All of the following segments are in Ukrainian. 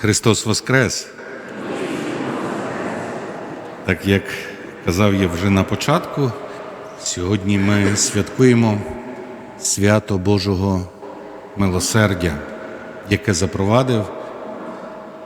Христос Воскрес! Так як казав я вже на початку, сьогодні ми святкуємо свято Божого милосердя, яке запровадив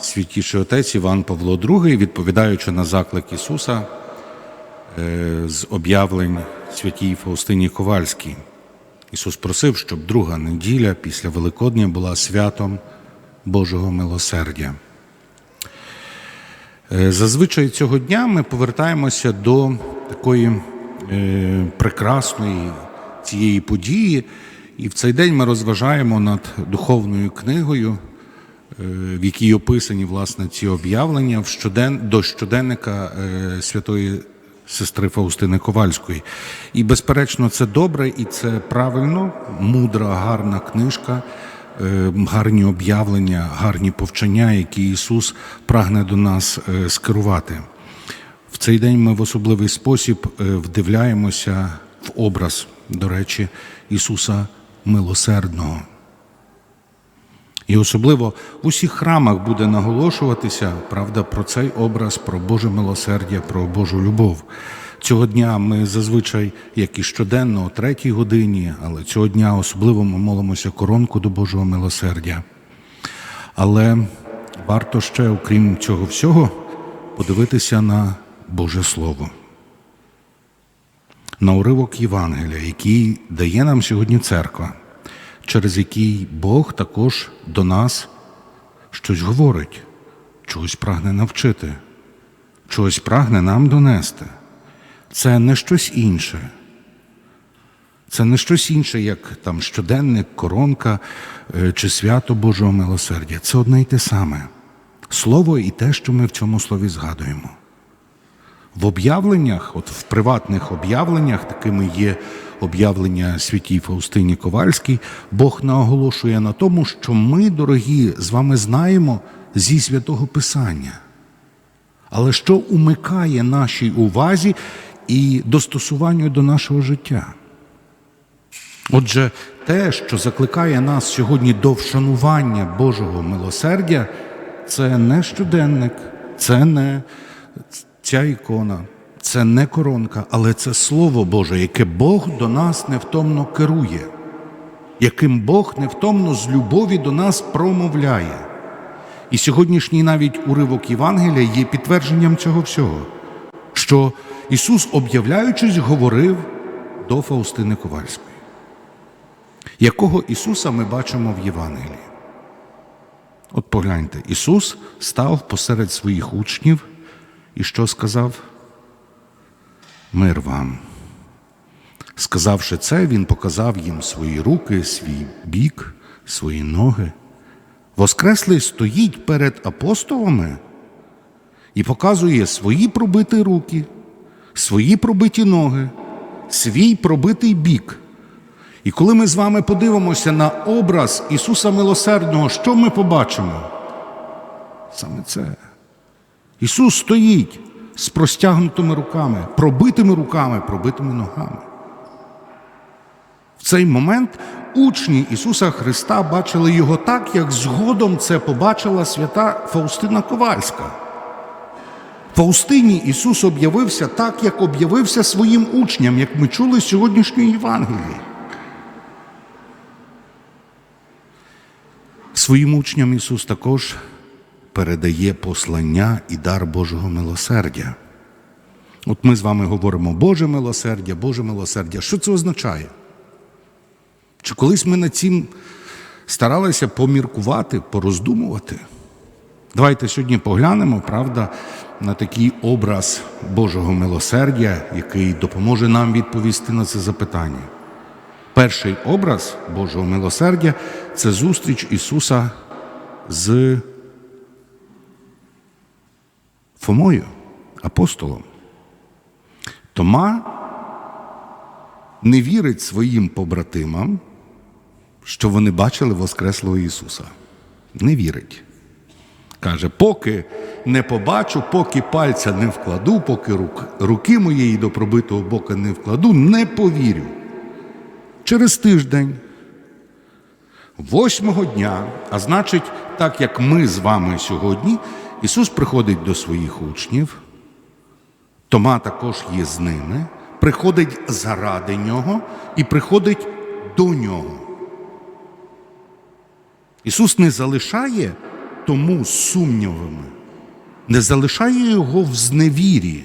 святіший отець Іван Павло II, відповідаючи на заклик Ісуса е, з об'явлень святій Фаустині Ковальській. Ісус просив, щоб друга неділя після Великодня була святом Божого милосердя. Е, Зазвичай цього дня ми повертаємося до такої е, прекрасної цієї події, і в цей день ми розважаємо над духовною книгою, е, в якій описані власне ці об'явлення в щоден... до щоденника святої сестри Фаустини Ковальської. І, безперечно, це добре і це правильно, мудра, гарна книжка, гарні об'явлення, гарні повчання, які Ісус прагне до нас е, скерувати. В цей день ми в особливий спосіб е, вдивляємося в образ, до речі, Ісуса Милосердного. І особливо в усіх храмах буде наголошуватися правда про цей образ, про Боже милосердя, про Божу любов. Цього дня ми зазвичай, як і щоденно, о третій годині, але цього дня особливо ми молимося коронку до Божого милосердя. Але варто ще, окрім цього всього, подивитися на Боже Слово, на уривок Євангелія, який дає нам сьогодні церква через який Бог також до нас щось говорить, чогось прагне навчити, чогось прагне нам донести. Це не щось інше. Це не щось інше, як там щоденник, коронка е, чи свято Божого милосердя. Це одне й те саме. Слово і те, що ми в цьому слові згадуємо. В об'явленнях, от в приватних об'явленнях, такими є об'явлення святій Фаустині Ковальській, Бог наголошує на тому, що ми, дорогі, з вами знаємо зі святого Писання. Але що умикає нашій увазі і достосуванню до нашого життя? Отже, те, що закликає нас сьогодні до вшанування Божого милосердя, це не щоденник, це не ця ікона, це не коронка, але це Слово Боже, яке Бог до нас невтомно керує, яким Бог невтомно з любові до нас промовляє. І сьогоднішній навіть уривок Євангелія є підтвердженням цього всього, що Ісус, об'являючись, говорив до Фаустини Ковальської. Якого Ісуса ми бачимо в Євангелії? От погляньте, Ісус став посеред своїх учнів і що сказав? Мир вам. Сказавши це, Він показав їм свої руки, свій бік, свої ноги. Воскреслий стоїть перед апостолами і показує свої пробиті руки, свої пробиті ноги, свій пробитий бік. І коли ми з вами подивимося на образ Ісуса Милосердного, що ми побачимо? Саме це. Ісус стоїть з простягнутими руками, пробитими руками, пробитими ногами. В цей момент учні Ісуса Христа бачили Його так, як згодом це побачила свята Фаустина Ковальська. Фаустині Ісус об'явився так, як об'явився своїм учням, як ми чули з сьогоднішньої Євангелії. Своїм учням Ісус також передає послання і дар Божого милосердя. От ми з вами говоримо Боже милосердя, Боже милосердя. Що це означає? Чи колись ми над цим старалися поміркувати, пороздумувати? Давайте сьогодні поглянемо, правда, на такий образ Божого милосердя, який допоможе нам відповісти на це запитання. Перший образ Божого милосердя це зустріч Ісуса з Фомою, апостолом. Тома не вірить своїм побратимам, що вони бачили Воскреслого Ісуса. Не вірить. Каже, поки не побачу, поки пальця не вкладу, поки рук, руки моєї до пробитого бока не вкладу, не повірю. Через тиждень Восьмого дня, а значить, так як ми з вами сьогодні, Ісус приходить до своїх учнів, Тома також є з ними, приходить заради нього і приходить до нього. Ісус не залишає тому сумнівами, не залишає його в зневірі,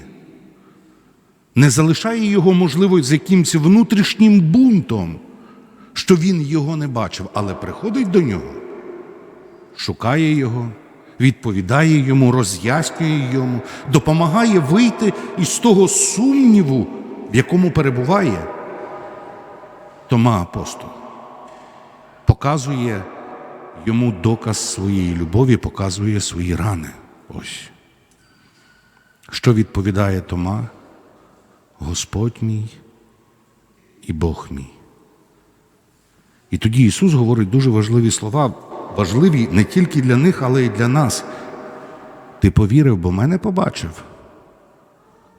не залишає його, можливо, з якимось внутрішнім бунтом, що він його не бачив, але приходить до нього, шукає його, відповідає йому, роз'яснює йому, допомагає вийти із того сумніву, в якому перебуває Тома апостол. Показує йому доказ своєї любові, показує свої рани. Ось. Що відповідає Тома? Господь мій і Бог мій. І тоді Ісус говорить дуже важливі слова, важливі не тільки для них, але й для нас. Ти повірив, бо мене побачив.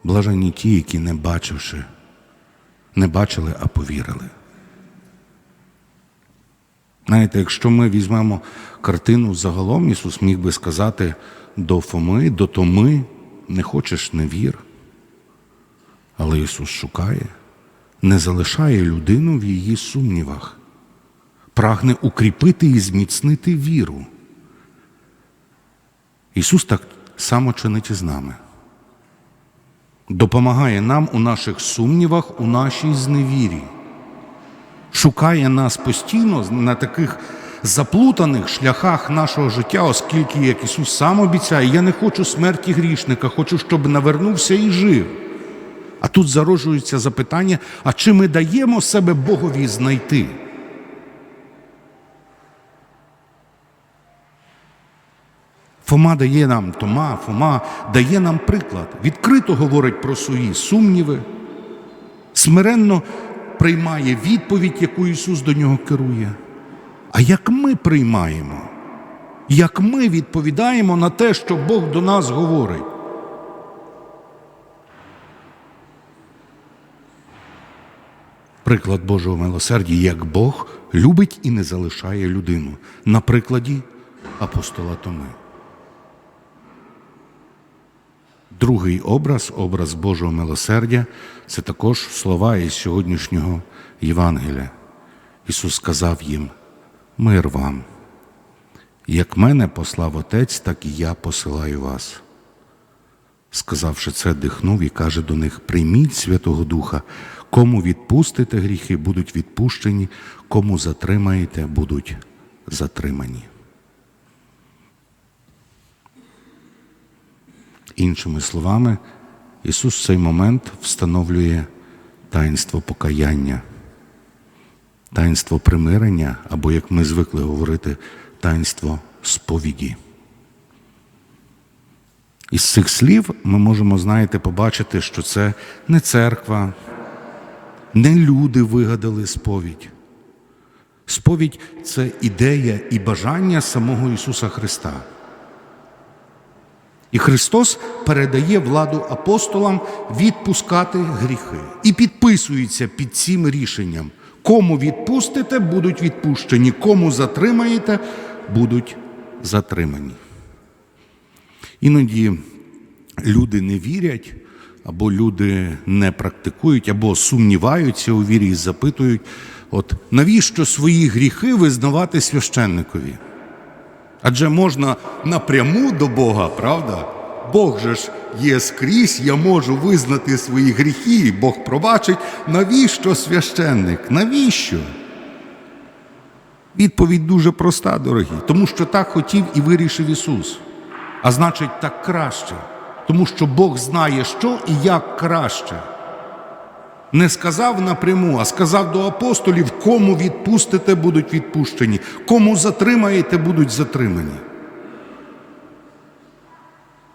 Блаженні ті, які не бачивши, не бачили, а повірили. Знаєте, якщо ми візьмемо картину загалом, Ісус міг би сказати до Фоми, до Томи, не хочеш, не вір. Але Ісус шукає, не залишає людину в її сумнівах, прагне укріпити і зміцнити віру. Ісус так само чинить і з нами. Допомагає нам у наших сумнівах, у нашій зневірі. Шукає нас постійно на таких заплутаних шляхах нашого життя, оскільки, як Ісус сам обіцяє, я не хочу смерті грішника, хочу, щоб навернувся і жив. А тут зароджується запитання: а чи ми даємо себе Богові знайти? Фома дає нам Тома, Фома дає нам приклад, відкрито говорить про свої сумніви, смиренно приймає відповідь, яку Ісус до нього керує. А як ми приймаємо? Як ми відповідаємо на те, що Бог до нас говорить? Приклад Божого милосердя, як Бог любить і не залишає людину. На прикладі апостола Томи. Другий образ, образ Божого милосердя, це також слова із сьогоднішнього Євангелія. Ісус сказав їм: Мир вам. Як мене послав Отець, так і я посилаю вас. Сказавши це, дихнув і каже до них: Прийміть Святого Духа, кому відпустите гріхи, будуть відпущені, кому затримаєте, будуть затримані. Іншими словами, Ісус в цей момент встановлює таїнство покаяння, таїнство примирення, або, як ми звикли говорити, таїнство сповіді. Із цих слів ми можемо, знаєте, побачити, що це не церква, не люди вигадали сповідь. Сповідь це ідея і бажання самого Ісуса Христа. І Христос передає владу апостолам відпускати гріхи і підписується під цим рішенням. Кому відпустите, будуть відпущені, кому затримаєте, будуть затримані. Іноді люди не вірять, або люди не практикують, або сумніваються у вірі і запитують, от навіщо свої гріхи визнавати священникові? Адже можна напряму до Бога, правда? Бог же ж є скрізь, я можу визнати свої гріхи, і Бог пробачить. Навіщо священник? Навіщо? Відповідь дуже проста, дорогі, тому що так хотів і вирішив Ісус. А значить, так краще, тому що Бог знає, що і як краще. Не сказав напряму, а сказав до апостолів, кому відпустите, будуть відпущені, кому затримаєте, будуть затримані.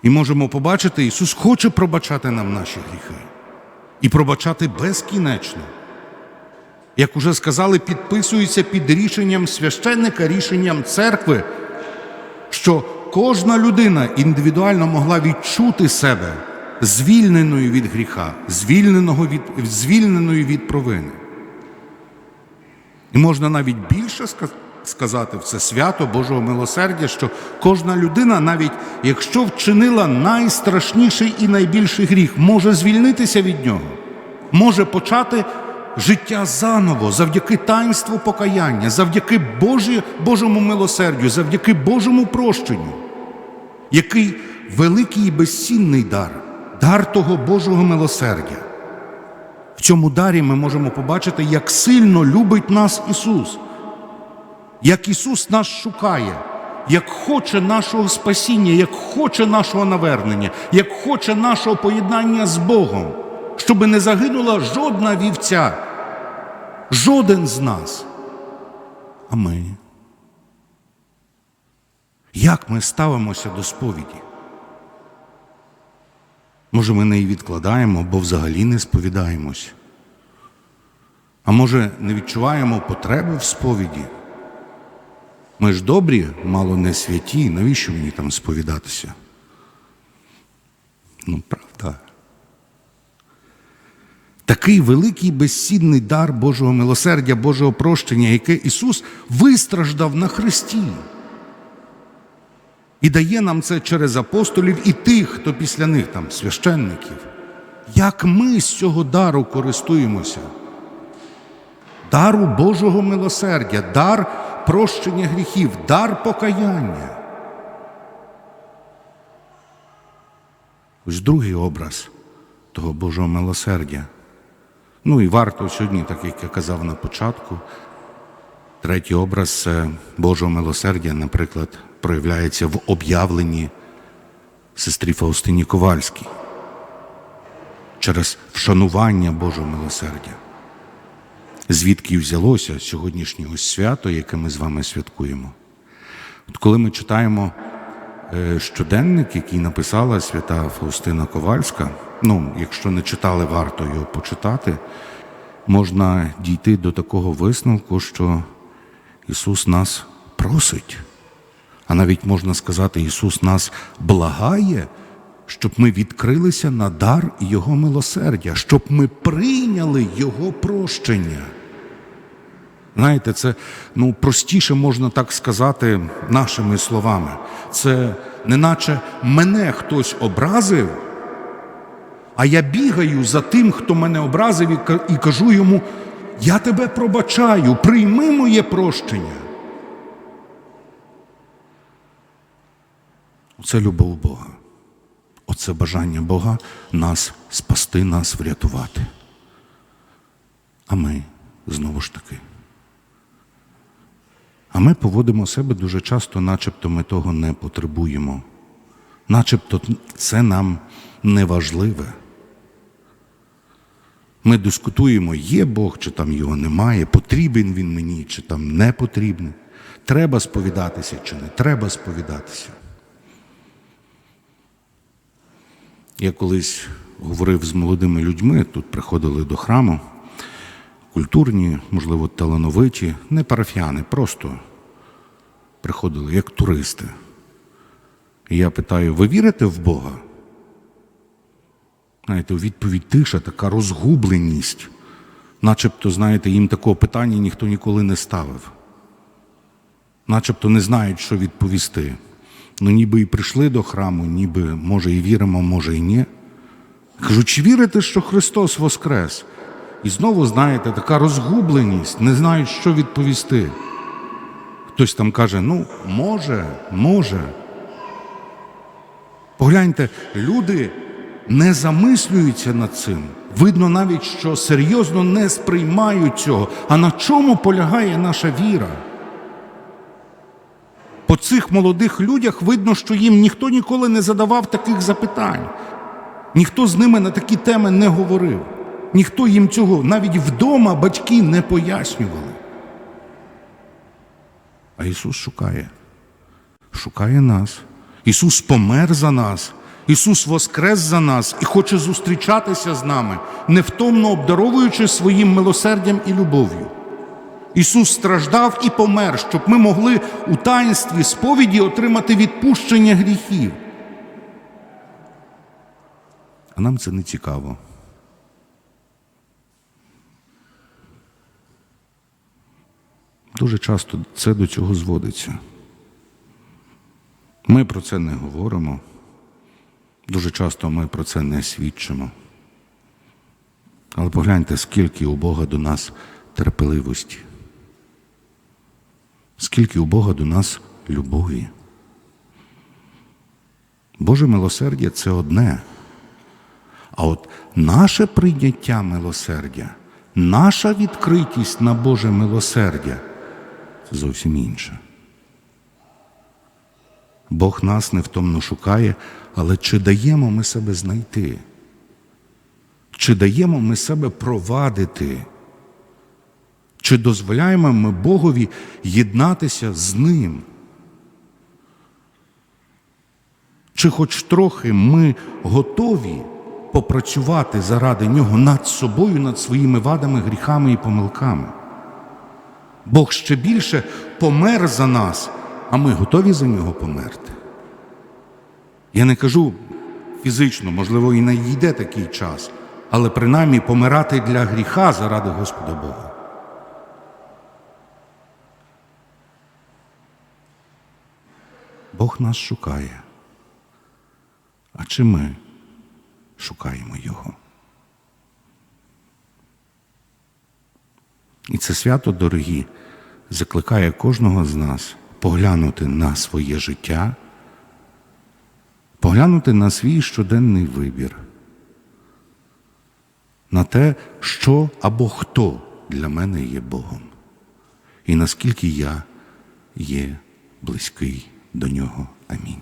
І можемо побачити, Ісус хоче пробачати нам наші гріхи і пробачати безкінечно. Як уже сказали, підписується під рішенням священника, рішенням церкви, що кожна людина індивідуально могла відчути себе звільненою від гріха, звільненого від, звільненою від провини. І можна навіть більше сказати в це свято Божого милосердя, що кожна людина, навіть якщо вчинила найстрашніший і найбільший гріх, може звільнитися від нього, може почати життя заново завдяки таїнству покаяння, завдяки Божі, Божому милосердю, завдяки Божому прощенню, який великий і безцінний дар, дар того Божого милосердя. В цьому дарі ми можемо побачити, як сильно любить нас Ісус, як Ісус нас шукає, як хоче нашого спасіння, як хоче нашого навернення, як хоче нашого поєднання з Богом, щоби не загинула жодна вівця, жоден з нас. А ми. Як ми ставимося до сповіді? Може, ми неї відкладаємо, бо взагалі не сповідаємось. А може, не відчуваємо потреби в сповіді? Ми ж добрі, мало не святі, навіщо мені там сповідатися? Ну, правда. Такий великий безцінний дар Божого милосердя, Божого прощення, яке Ісус вистраждав на Христі. І дає нам це через апостолів і тих, хто після них там священників. Як ми з цього дару користуємося? Дару Божого милосердя, дар прощення гріхів, дар покаяння. Ось другий образ того Божого милосердя. Ну і варто сьогодні, так як я казав на початку, третій образ це Божого милосердя, наприклад, проявляється в об'явленні сестрі Фаустині Ковальській через вшанування Божого милосердя. Звідки й взялося сьогоднішнє ось свято, яке ми з вами святкуємо. От коли ми читаємо е, щоденник, який написала свята Фаустина Ковальська, ну, якщо не читали, варто його почитати, можна дійти до такого висновку, що Ісус нас просить. А навіть можна сказати, Ісус нас благає, щоб ми відкрилися на дар Його милосердя, щоб ми прийняли Його прощення. Знаєте, це ну, простіше можна так сказати нашими словами. Це неначе мене хтось образив, а я бігаю за тим, хто мене образив, і кажу йому: я тебе пробачаю, прийми моє прощення. Оце любов Бога. Оце бажання Бога нас спасти, нас врятувати. А ми знову ж таки. А ми поводимо себе дуже часто, начебто ми того не потребуємо, начебто це нам не важливе. Ми дискутуємо, є Бог, чи там його немає, потрібен він мені, чи там не потрібен. Треба сповідатися, чи не треба сповідатися. Я колись говорив з молодими людьми, тут приходили до храму, культурні, можливо, талановиті, не парафіяни, просто приходили як туристи. І я питаю: ви вірите в Бога? Знаєте, у відповідь тиша, така розгубленість. Начебто, знаєте, їм такого питання ніхто ніколи не ставив. Начебто не знають, що відповісти. Ну, ніби і прийшли до храму, ніби, може, і віримо, може, і ні. Кажу, чи вірите, що Христос Воскрес? І знову, знаєте, така розгубленість, не знають, що відповісти. Хтось там каже, ну, може, може. Погляньте, люди не замислюються над цим. Видно навіть, що серйозно не сприймають цього. А на чому полягає наша віра? По цих молодих людях видно, що їм ніхто ніколи не задавав таких запитань. Ніхто з ними на такі теми не говорив. Ніхто їм цього навіть вдома батьки не пояснювали. А Ісус шукає. Шукає нас. Ісус помер за нас. Ісус воскрес за нас і хоче зустрічатися з нами, невтомно обдаровуючи своїм милосердям і любов'ю. Ісус страждав і помер, щоб ми могли у таїнстві сповіді отримати відпущення гріхів. А нам це не цікаво. Дуже часто це до цього зводиться. Ми про це не говоримо. Дуже часто ми про це не свідчимо. Але погляньте, скільки у Бога до нас терпеливості, скільки у Бога до нас любові. Боже милосердя це одне. А от наше прийняття милосердя, наша відкритість на Боже милосердя це зовсім інше. Бог нас невтомно шукає, але чи даємо ми себе знайти? Чи даємо ми себе провадити? Чи дозволяємо ми Богові єднатися з Ним? Чи хоч трохи ми готові попрацювати заради Нього над собою, над своїми вадами, гріхами і помилками? Бог ще більше помер за нас, а ми готові за нього померти. Я не кажу фізично, можливо, і не йде такий час, але принаймні помирати для гріха заради Господа Бога. Бог нас шукає. А чи ми шукаємо Його? І це свято, дорогі, закликає кожного з нас поглянути на своє життя, поглянути на свій щоденний вибір, на те, що або хто для мене є Богом, і наскільки я є близький до нього. Амінь.